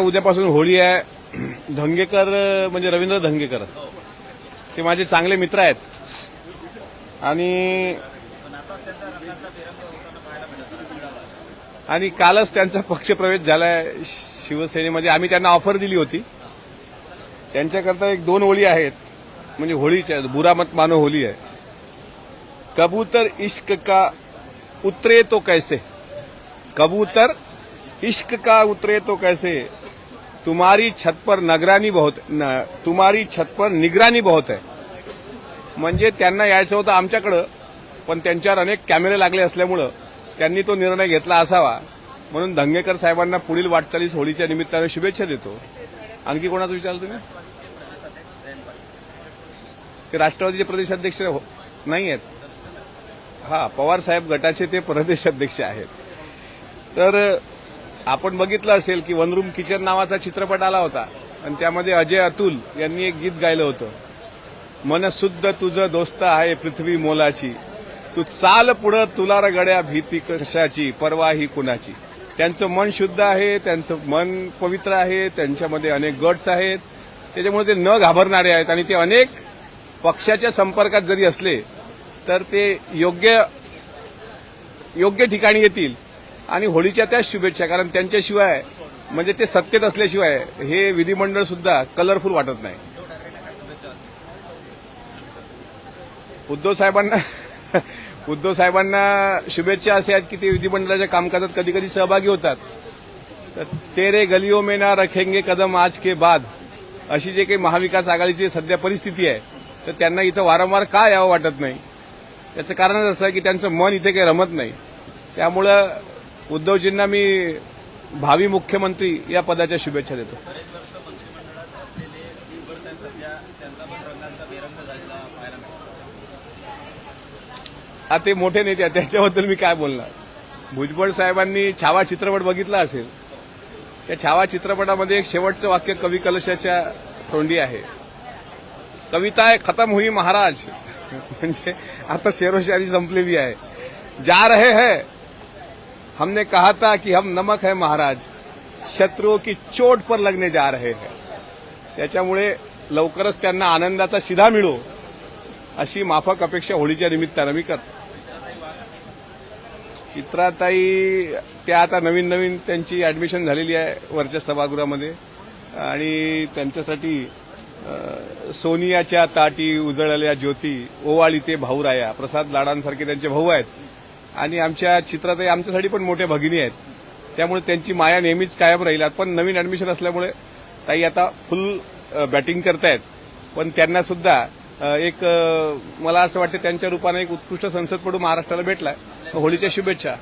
उद्यापासून होळी आहे. धंगेकर म्हणजे रवींद्र धंगेकर ते माझे चांगले मित्र आहेत. आणि आणि कालच त्यांचा पक्षप्रवेश झालाय शिवसेनेमध्ये. आम्ही त्यांना ऑफर दिली होती. त्यांच्याकरता एक दोन होळी आहेत. म्हणजे होळीच्या बुरा मत मानो होली आहे. कबूतर इश्क का उतरे तो कैसे? कबूतर इश्क का उतरे तो कैसे? तुम्हारी छत पर नगरानी बहुत न, तुम्हारी छत पर निगरानी बहुत है. म्हणजे त्यांना यायचं होतं आमच्याकडं पण त्यांच्यावर अनेक कॅमेरे लागले असल्यामुळं त्यांनी तो निर्णय घेतला असावा. म्हणून धंगेकर साहेबांना पुढील वाटचालीस होळीच्या निमित्तानं शुभेच्छा देतो. आणखी कोणाचं विचार तुम्ही? ते राष्ट्रवादीचे प्रदेशाध्यक्ष हो- नाही आहेत हा पवार साहेब गटाचे ते प्रदेशाध्यक्ष आहेत. तर आपण बघितलं असेल की वनरूम किचन नावाचा चित्रपट आला होता. आणि त्यामध्ये अजय अतुल यांनी एक गीत गायलं होतं. मनसुद्ध तुझं दोस्त आहे पृथ्वी मोलाची. तू चाल पुढं तुला रगड्या भीती कशाची परवा ही कुणाची. त्यांचं मन शुद्ध आहे त्यांचं मन पवित्र आहे त्यांच्यामध्ये अनेक गट्स आहेत. त्याच्यामुळे ते न घाबरणारे आहेत आणि ते अनेक पक्षाच्या संपर्कात जरी असले तर ते योग्य योग्य ठिकाणी येतील. आणि होळीच्या त्याच शुभेच्छा कारण त्यांच्याशिवाय म्हणजे ते सत्तेत असल्याशिवाय हे विधिमंडळ सुद्धा कलरफुल वाटत नाही. उद्धव साहेबांना उद्धव साहेबांना शुभेच्छा असे आहेत की ते विधिमंडळाच्या कामकाजात कधी कधी सहभागी होतात. तर तेरे गलिओ में ना रखेंगे कदम आज के बाद अशी जे काही महाविकास आघाडीची सध्या परिस्थिती आहे तर त्यांना इथं वारंवार का यावं वाटत नाही? त्याचं कारणच असं आहे की त्यांचं मन इथे काही रमत नाही. त्यामुळं उद्धवजींना मी भावी मुख्यमंत्री या पदाच्या शुभेच्छा देतो. ते मोठे नेते त्याच्याबद्दल मी काय बोलणार? भुजबळ साहेबांनी छावा चित्रपट बघितला असेल त्या छावा चित्रपटामध्ये एक शेवटचं वाक्य कवी कलशाच्या तोंडी आहे. कविता आहे खतम हुई महाराज. म्हणजे आता शेरोशारी संपलेली आहे. जा रहे है हमने कहा था कि हम नमक है महाराज शत्रुओं की चोट पर लगने जा रहे हैं। त्याच्यामुळे लवकरच त्यांना आनंदाचा शिधा मिळो अशी माफक अपेक्षा होळीच्या निमित्तानं मी करतो. चित्राताई त्या आता नवीन नवीन त्यांची ऍडमिशन झालेली आहे वरच्या सभागृहामध्ये. आणि त्यांच्यासाठी सोनियाच्या ताटी उजळल्या ज्योती ओवाळी ते भाऊराया प्रसाद लाडांसारखे त्यांचे भाऊ आहेत. आणि आमच्या चित्राताई आमच्यासाठी पण मोठ्या भगिनी आहेत. त्यामुळे त्यांची माया नेहमीच कायम राहील पण नवीन ऍडमिशन असल्यामुळे ताई आता फुल बॅटिंग करतायत. पण त्यांना सुद्धा एक मला असं वाटतं त्यांच्या रूपाने एक उत्कृष्ट संसदपटू महाराष्ट्राला भेटला होळीच्या शुभेच्छा.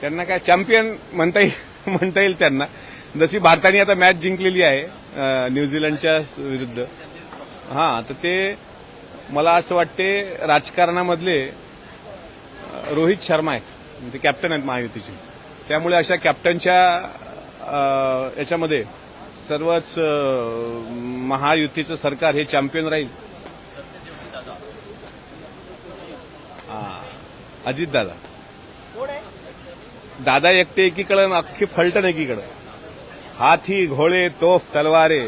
त्यांना काय चॅम्पियन म्हणता येईल म्हणता येईल त्यांना. जशी भारताने आता मॅच जिंकलेली आहे न्यूझीलंडच्या विरुद्ध. हां तर ते मला असं वाटते राजकारणामधले रोहित शर्मा आहेत. म्हणजे ते कॅप्टन आहेत महायुतीचे. त्यामुळे अशा कॅप्टनच्या याच्यामध्ये सर्वच महायुतीचं सरकार हे चॅम्पियन राहील. अजित दादा. दादा एकटे एकीकडं अख्खी फलटण एकीकडं. हाथी घोड़े तोफ तलवारे.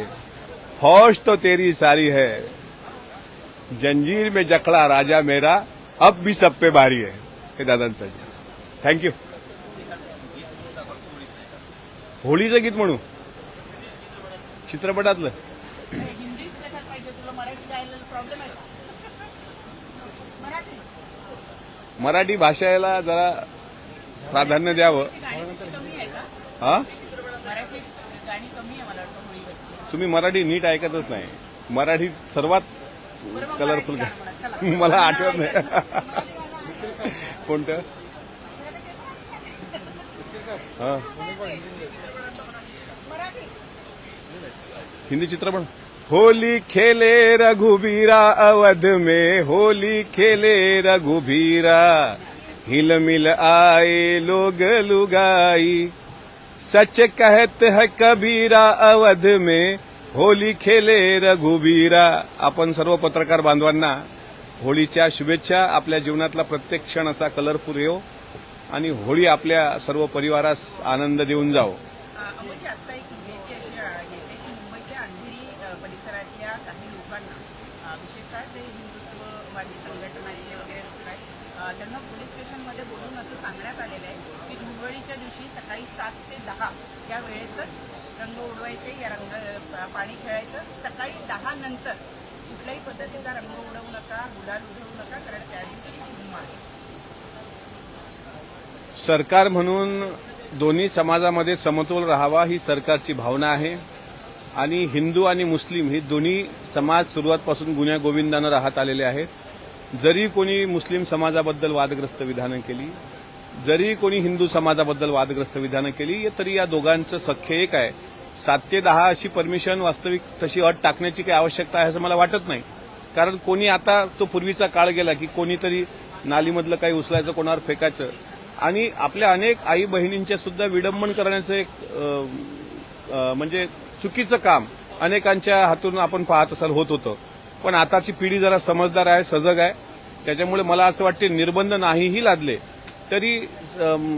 फौज तो तेरी सारी है. जंजीर में जखड़ा राजा मेरा अब भी सब पे भारी है। हे दादांसाठी थँक्यू होळीचं गीत म्हणू? चित्रपटातलं? मराठी भाषेला जरा प्राधान्य द्यावं. हा? तुम्ही मराठी नीट ऐकतच नाही. मराठीत सर्वात कलरफुल गाणं. मला आठवत नाही. कोणतं? हा. हिंदी चित्रपट? होली खेले रघुबीरा अवध में होली खेले रघुबीरा। हिल मिल आए लोग लुगाई। सच कहत है कबीरा अवध में होली खेले रघुबीरा आपण सर्व पत्रकार बांधवांना होळीच्या शुभेच्छा. आपल्या जीवनातला प्रत्येक क्षण असा कलरफुल येऊ आणि होळी आपल्या सर्व परिवारास आनंद देऊन जावं म्हणजे आता एक इमेज अशी आ- येते की मुंबईच्या अंधेरी अ, परिसरातल्या काही लोकांना अ, विशेषतः ते हिंदुत्ववादी संघटनांचे वगैरे लोक आहेत अ, त्यांना पोलीस स्टेशनमध्ये बोलून असं सांगण्यात आलेलं आहे की धुळवडीच्या दिवशी सकाळी सात ते दहा या वेळेतच रंग उडवायचे या रंग पाणी खेळायचं. सकाळी दहा नंतर कुठल्याही पद्धतीचा रंग उडवू नका गुलाल उडवू नका कारण त्या दिवशी धुम आहे. सरकार म्हणून दोन्ही समाजामध्ये समतोल राहावा ही सरकारची भावना आहे. आणि हिंदू आणि मुस्लिम हे दोन्ही समाज सुरुवातपासून गुन्ह्या गोविंदानं राहत आलेले आहेत. जरी कोणी मुस्लिम समाजाबद्दल वादग्रस्त विधानं केली जरी कोणी हिंदू समाजाबद्दल वादग्रस्त विधानं केली तरी या दोघांचं सख्य एक आहे. सात ते दहा अशी परमिशन वास्तविक तशी अट टाकण्याची काही आवश्यकता आहे असं मला वाटत नाही. कारण कोणी आता तो पूर्वीचा काळ गेला की कोणीतरी नालीमधलं काही उचलायचं कोणावर फेकायचं. आणि आपल्या अनेक आई बहिणींच्या सुद्धा विडंबन करण्याचं एक म्हणजे चुकीचं काम अनेकांच्या हातून आपण पाहत असाल होत होतं. पण आताची पिढी जरा समजदार आहे सजग आहे. त्याच्यामुळे मला असं वाटते निर्बंध नाहीही लादले. तरी अम,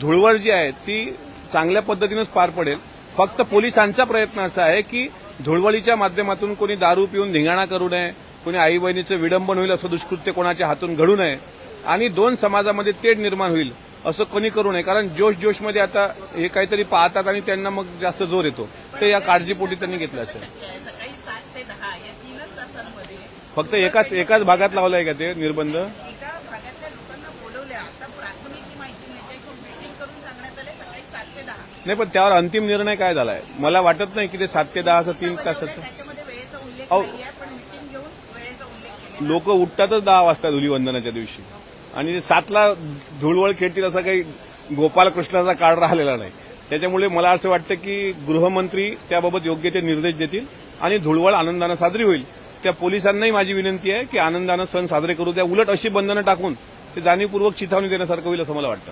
धुळवड जी आहे ती चांगल्या पद्धतीनंच पार पडेल. फक्त पोलिसांचा प्रयत्न असा आहे की धुळवडीच्या माध्यमातून कोणी दारू पिऊन धिंगाणा करू नये कोणी आई बहिणीचं विडंबन होईल असं दुष्कृत्य कोणाच्या हातून घडू नये आणि दोन समाजामध्ये तेढ निर्माण होईल असं कोणी करू नये. कारण जोश जोशमध्ये आता हे काहीतरी पाहतात आणि त्यांना मग जास्त जोर येतो. ते या काळजीपोटी त्यांनी घेतलं असेल सकाळी सात ते दहा या तीनच तासांमध्ये फक्त एकाच एकाच भागात लावलंय का ते निर्बंध? एका भागातल्या लोकांना बोलवले आता प्राथमिक ही माहिती मिळते. की मीटिंग करून सांगण्यात आले सकाळी सात ते दहा. नाही पण त्यावर अंतिम निर्णय काय झालाय? मला वाटत नाही की ते सात ते दहा असं तीन तासाचं त्याच्यामध्ये वेळेचा उल्लेख अहो. नाही आहे पण मीटिंग घेऊन वेळेचा उल्लेख केला लोक उठतातच दहा वाजता धुलीवंदनाच्या दिवशी. आणि सातला धुळवळ खेळतील असा काही गोपालकृष्णाचा काळ राहिलेला नाही. त्याच्यामुळे मला असं वाटतं की गृहमंत्री त्याबाबत योग्य ते निर्देश देतील आणि धुळवळ आनंदानं साजरी होईल. त्या पोलिसांनाही माझी विनंती आहे की आनंदानं सण साजरे करू द्या. उलट अशी बंधनं टाकून ते जाणीवपूर्वक चिथावणी देण्यासारखं होईल असं मला वाटतं.